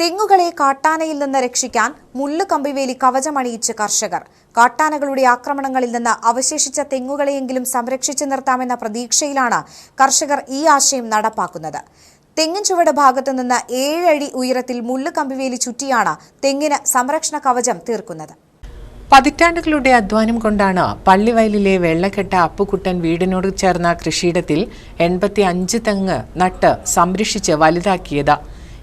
തെങ്ങുകളെ കാട്ടാനയിൽ നിന്ന് രക്ഷിക്കാൻ മുള്ളു കമ്പിവേലി കവചമണിയിച്ച് കർഷകർ. കാട്ടാനകളുടെ ആക്രമണങ്ങളിൽ നിന്ന് അവശേഷിച്ച തെങ്ങുകളെയെങ്കിലും സംരക്ഷിച്ചു നിർത്താമെന്ന പ്രതീക്ഷയിലാണ് കർഷകർ ഈ ആശയം നടപ്പാക്കുന്നത്. തെങ്ങിൻ ചുവട് ഭാഗത്തു നിന്ന് ഏഴടി ഉയരത്തിൽ മുള്ളു കമ്പിവേലി ചുറ്റിയാണ് തെങ്ങിന് സംരക്ഷണ കവചം തീർക്കുന്നത്. പതിറ്റാണ്ടുകളുടെ അധ്വാനം കൊണ്ടാണ് പള്ളിവയലിലെ വെള്ളക്കെട്ട അപ്പുക്കുട്ടൻ വീടിനോട് ചേർന്ന കൃഷിയിടത്തിൽ എൺപത്തി അഞ്ച് തെങ്ങ് നട്ട് സംരക്ഷിച്ച് വലുതാക്കിയത്.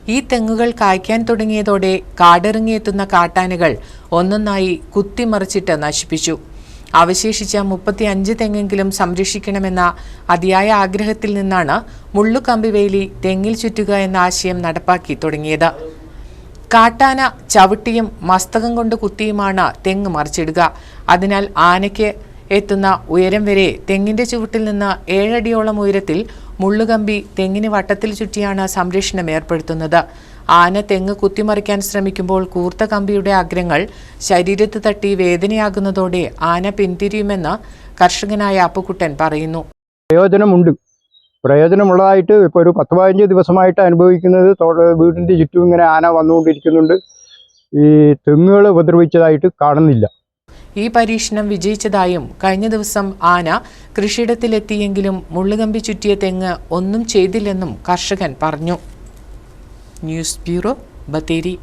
ഈ തെങ്ങുകൾ കായ്ക്കാൻ തുടങ്ങിയതോടെ കാടിറങ്ങിയെത്തുന്ന കാട്ടാനകൾ ഒന്നൊന്നായി കുത്തിമറിച്ചിട്ട് നശിപ്പിച്ചു. അവശേഷിച്ച മുപ്പത്തി അഞ്ച് തെങ്ങെങ്കിലും സംരക്ഷിക്കണമെന്ന അതിയായ ആഗ്രഹത്തിൽ നിന്നാണ് മുള്ളുകമ്പിവേലി തെങ്ങിൽ ചുറ്റുക എന്ന ആശയം നടപ്പാക്കി തുടങ്ങിയത്. കാട്ടാന ചവിട്ടിയും മസ്തകം കൊണ്ട് കുത്തിയുമാണ് തെങ്ങ് മറിച്ചിടുക. അതിനാൽ ആനയ്ക്ക് എത്തുന്ന ഉയരം വരെ തെങ്ങിന്റെ ചുവട്ടിൽ നിന്ന് ഏഴടിയോളം ഉയരത്തിൽ മുള്ളുകമ്പി തെങ്ങിന് വട്ടത്തിൽ ചുറ്റിയാണ് സംരക്ഷണം ഏർപ്പെടുത്തുന്നത്. ആന തെങ്ങ് കുത്തിമറിക്കാൻ ശ്രമിക്കുമ്പോൾ കൂർത്ത കമ്പിയുടെ അഗ്രങ്ങൾ ശരീരത്ത് തട്ടി വേദനയാകുന്നതോടെ ആന പിന്തിരിയുമെന്ന് കർഷകനായ അപ്പുക്കുട്ടൻ പറയുന്നു. പ്രയോജനമുണ്ട്. പ്രയോജനമുള്ളതായിട്ട് ഇപ്പോൾ ഒരു പത്ത് പതിനഞ്ച് ദിവസമായിട്ട് അനുഭവിക്കുന്നത് വീടിന്റെ ചുറ്റും ഇങ്ങനെ ആന വന്നുകൊണ്ടിരിക്കുന്നുണ്ട്. ഈ തെങ്ങുകൾ ഉപദ്രവിച്ചതായിട്ട് കാണുന്നില്ല. ഈ പരീക്ഷണം വിജയിച്ചതായും കഴിഞ്ഞ ദിവസം ആന കൃഷിയിടത്തിലെത്തിയെങ്കിലും മുള്ളുകമ്പി ചുറ്റിയ തെങ്ങ് ഒന്നും ചെയ്തില്ലെന്നും കർഷകൻ പറഞ്ഞു. News bureau Bathery.